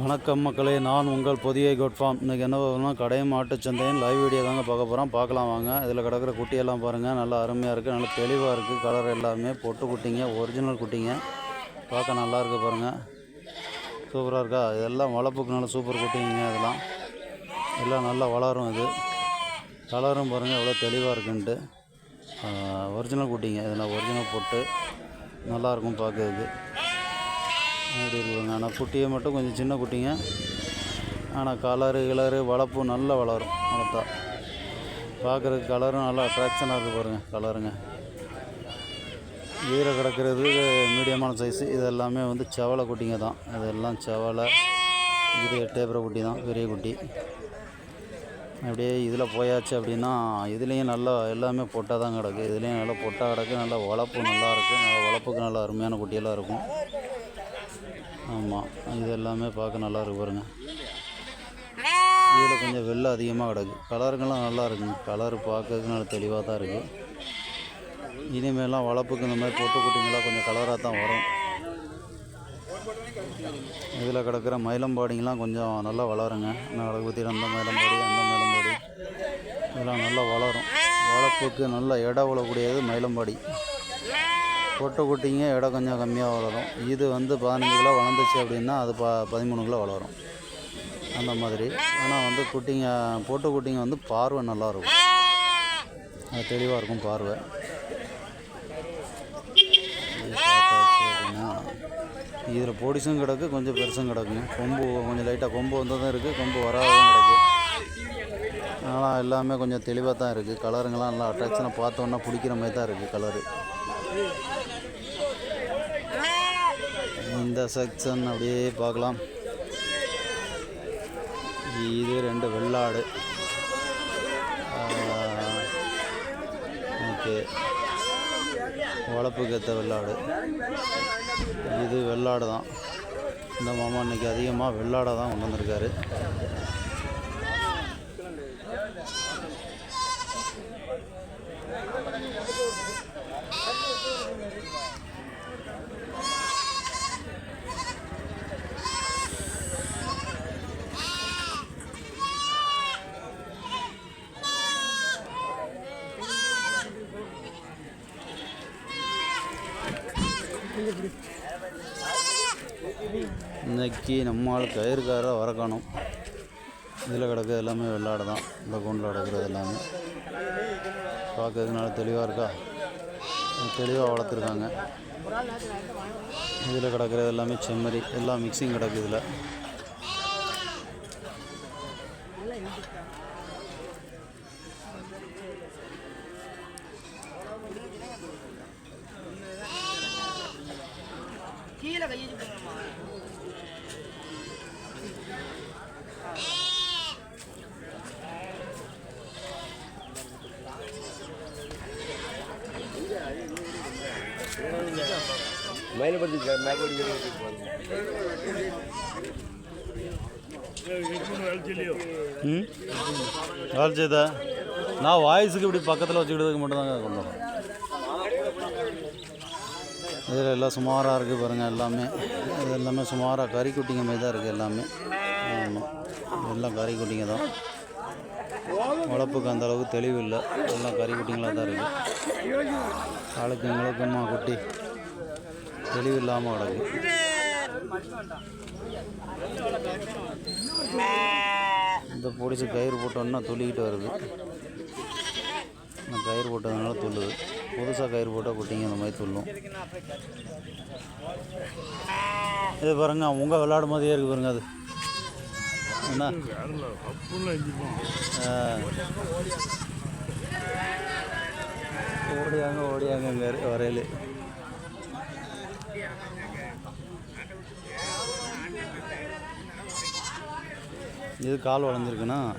வணக்கம் மக்களே நான் உங்கள் புதிய கோட் ஃபார்ம் இன்றைக்கி என்ன பார்க்கணும்னா கடை மாட்டுச்சந்தையும் லைவ் வீடியோ தாங்க பார்க்க போகிறோம் பார்க்கலாம் வாங்க. இதில் கிடக்கிற குட்டியெல்லாம் பாருங்கள் நல்லா அருமையாக இருக்குது நல்லா தெளிவாக இருக்குது கலர் எல்லாமே பொட்டு குட்டிங்க. ஒரிஜினல் குட்டிங்க. பார்க்க நல்லா இருக்குது பாருங்கள் சூப்பராக இருக்கா? இதெல்லாம் வளர்ப்புக்கு நல்ல சூப்பர் குட்டிங்க இதெல்லாம். எல்லாம் நல்லா வளரும் இது. கலரும் பாருங்கள் எவ்வளோ தெளிவாக இருக்குன்ட்டு. ஒரிஜினல் குட்டிங்க. இதெல்லாம் ஒரிஜினல் போட்டு நல்லாயிருக்கும் பார்க்கறதுக்கு. அப்படி இருக்குங்க ஆனால் குட்டியை மட்டும் கொஞ்சம் சின்ன குட்டிங்க. ஆனால் கலரு கிளறு வளர்ப்பு நல்லா வளரும். வளர்த்தா பார்க்குறதுக்கு கலரும் நல்லா அட்ராக்ஷனாக இருக்குது பாருங்கள் கலருங்க ஈர கிடக்கிறது மீடியமான சைஸு இது எல்லாமே வந்து செவலை குட்டிங்க தான். இதெல்லாம் செவலை இது எட்டேபுர குட்டி தான் பெரிய குட்டி. அப்படியே இதில் போயாச்சு அப்படின்னா இதுலேயும் நல்லா எல்லாமே பொட்டாக தான் கிடக்கு. இதுலேயும் நல்லா பொட்டாக கிடக்கு. நல்லா வளர்ப்பு நல்லா இருக்குது நல்லா வளர்ப்புக்கு நல்லா அருமையான குட்டியெல்லாம் இருக்கும். ஆமாம் இது எல்லாமே பார்க்க நல்லா இருக்கு பாருங்க. இதில் கொஞ்சம் வெள்ளை அதிகமாக கிடக்கு. கலருங்கெல்லாம் நல்லா இருக்குங்க. கலர் பார்க்கறதுக்கு நல்லா தெளிவாக தான் இருக்குது இனிமேலாம் வளர்ப்புக்கு இந்த மாதிரி பொட்டு குட்டிங்களாம் கொஞ்சம் கலராக தான் வரும். இதில் கிடக்கிற மயிலம்பாடிங்கெலாம் கொஞ்சம் நல்லா வளருங்க. நான் குத்திட்டு அந்த மயிலம்பாடி அந்த மயிலம் இதெல்லாம் நல்லா வளரும். வளர்ப்புக்கு நல்ல இடம் விழக்கூடியது மயிலம்பாடி. கொட்டை கொட்டிங்க இடம் கொஞ்சம் கம்மியாக வளரும். இது வந்து பதினஞ்சு கிலோ வளர்ந்துச்சு அப்படின்னா அது ப பதிமூணு கிலோ வளரும். அந்த மாதிரி. ஆனால் வந்து குட்டிங்க பொட்டை குட்டிங்க வந்து பார்வை நல்லா இருக்கும். அது தெளிவாக இருக்கும் பார்வை. அப்படின்னா இதில் பொடிசும் கிடக்கு கொஞ்சம் பெருசும் கிடக்குங்க. கொம்பு கொஞ்சம் லைட்டாக கொம்பு வந்ததும் இருக்குது கொம்பு வராததும் கிடக்கு. ஆனால் எல்லாமே கொஞ்சம் தெளிவாக தான் இருக்குது கலருங்கெல்லாம் நல்லா அட்ராக்ஷனாக பார்த்தோன்னா பிடிக்கிற மாதிரி தான் இருக்குது கலரு இந்த செக்ஷன் அப்படியே பார்க்கலாம். இது ரெண்டு வெள்ளாடு. ஓகே வளர்ப்புக்கு ஏற்ற வெள்ளாடு. இது வெள்ளாடு தான் இந்த மாமா இன்னைக்கு அதிகமாக வெள்ளாடை தான் கொண்டு வந்திருக்காரு. நாளைக்கு நம்மால் கயிறுக்கார வர காணும் இதில் கிடக்கிறது எல்லாமே வெள்ளாடு தான். இந்த கூண்டில் கிடக்கிறது எல்லாமே. பார்க்கறதுனால தெளிவாக இருக்கா? தெளிவாக வளர்த்துருக்காங்க. இதில் கிடக்கிறது எல்லாமே செம்மறி. எல்லாம் மிக்சிங் கிடக்கு இதில். மயிலப்படுத்தி ம்? வேலை செய்தா நான் வாய்ஸுக்கு இப்படி பக்கத்தில் வச்சுக்கிட்டதுக்கு மட்டும்தாங்க கொண்டு இதில் எல்லாம் சுமாராக இருக்குது பாருங்கள் எல்லாமே. இது எல்லாமே சுமாராக கறி குட்டிங்க மாதிரி தான் இருக்குது எல்லாமே. ஆமாம் எல்லாம் கறி குட்டிங்க தான். வளர்ப்புக்கு அந்த அளவுக்கு தெளிவு இல்லை. எல்லாம் கறி குட்டிங்களாக தான் இருக்குது ஆளுக்கு எங்களுக்குமா குட்டி. தெளிவு இல்லாமல் கிடக்கு இந்த பொடிச்சு கயிறு போட்டோன்னா துள்ளிக்கிட்டு வருது. நான் கயிறு போட்டதுனால துள்ளுது புதுசாக கயிறு போட்டால் குட்டிங்க அந்த மாதிரி துள்ளும் இது பாருங்க உங்கள் விளையாடும் போதே இருக்கு பாருங்க அது. என்ன? ஓடியாங்க ஓடியாங்க வரையில. இது கால் வளைஞ்சிருக்குண்ணா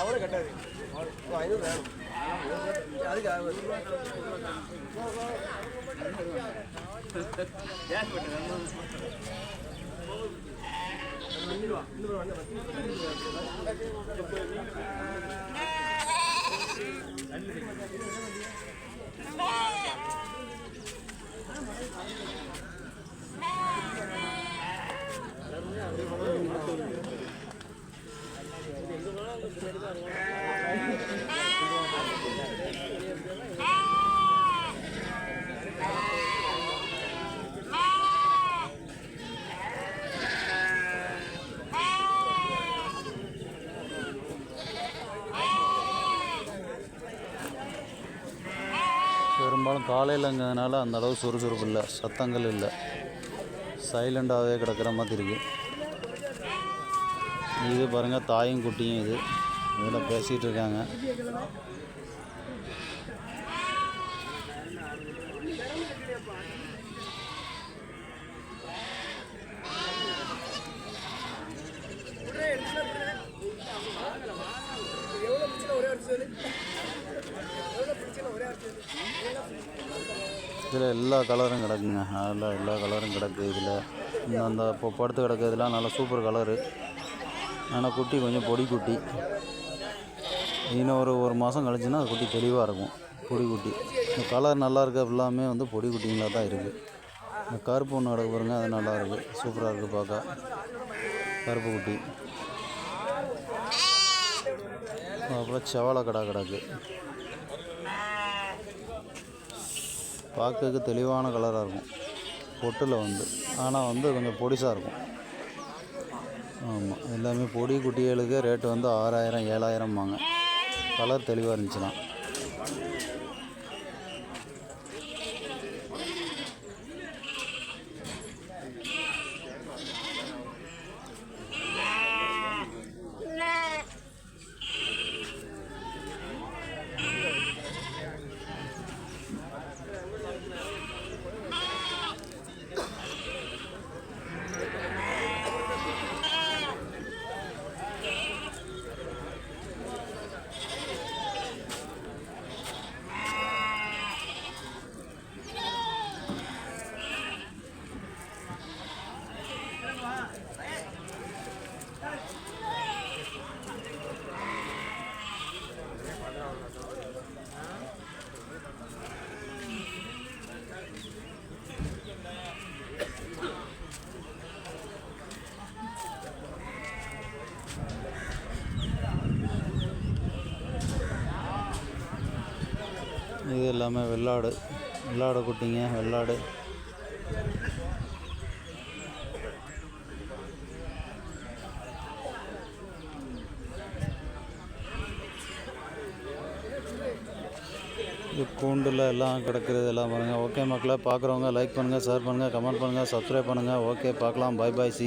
அவ்வளோ கட்டாது ஐநூறு வேணும் அதுக்கு 네. பெரும்பாலும் காலையிலங்கிறதுனால அந்த அளவு சுறுசுறுப்பு இல்லை சத்தங்கள் இல்லை. சைலண்டாகவே கிடக்கிற மாதிரி இருக்குது இது பாருங்கள் தாயும் குட்டியும் இது. இதில் பேசிகிட்டு இருக்காங்க. இதில் எல்லா கலரும் கிடக்குங்க. அதில் எல்லா கலரும் கிடக்கு இதில். இந்த அந்த இப்போ படுத்து கிடக்கிறதுலாம் நல்லா சூப்பர் கலரு. ஆனால் குட்டி கொஞ்சம் பொடி குட்டி. இன்னும் ஒரு ஒரு மாதம் கழிச்சுன்னா அது குட்டி தெளிவாக இருக்கும். பொடி குட்டி. இந்த கலர் நல்லா இருக்க எல்லாமே வந்து பொடி குட்டிங்களாக தான் இருக்குது இந்த கருப்பு ஒன்று கிடக்கு பாருங்க அது நல்லா இருக்குது சூப்பராக இருக்குது பார்க்க கருப்பு குட்டி. அப்புறம் செவலை கடா கிடக்கு. பார்க்கறதுக்கு தெளிவான கலராக இருக்கும். பொட்டில் வந்து. ஆனால் வந்து கொஞ்சம் பொடிசாக இருக்கும். ஆமாம் எல்லாமே பொடி குட்டிகளுக்கு ரேட்டு வந்து ஆறாயிரம் ஏழாயிரம் வாங்க கலர் தெளிவாக இருந்துச்சுன்னா. இது எல்லாமே வெள்ளாடு. வெள்ளாடு குட்டிங்க வெள்ளாடு. இது கூண்டில் எல்லாம் கிடக்கிறது எல்லாம் பாருங்கள் ஓகே மக்களை பார்க்குறவங்க லைக் பண்ணுங்கள் ஷேர் பண்ணுங்கள் கமெண்ட் பண்ணுங்கள் சப்ஸ்கிரைப் பண்ணுங்கள் ஓகே பார்க்கலாம். Bye bye C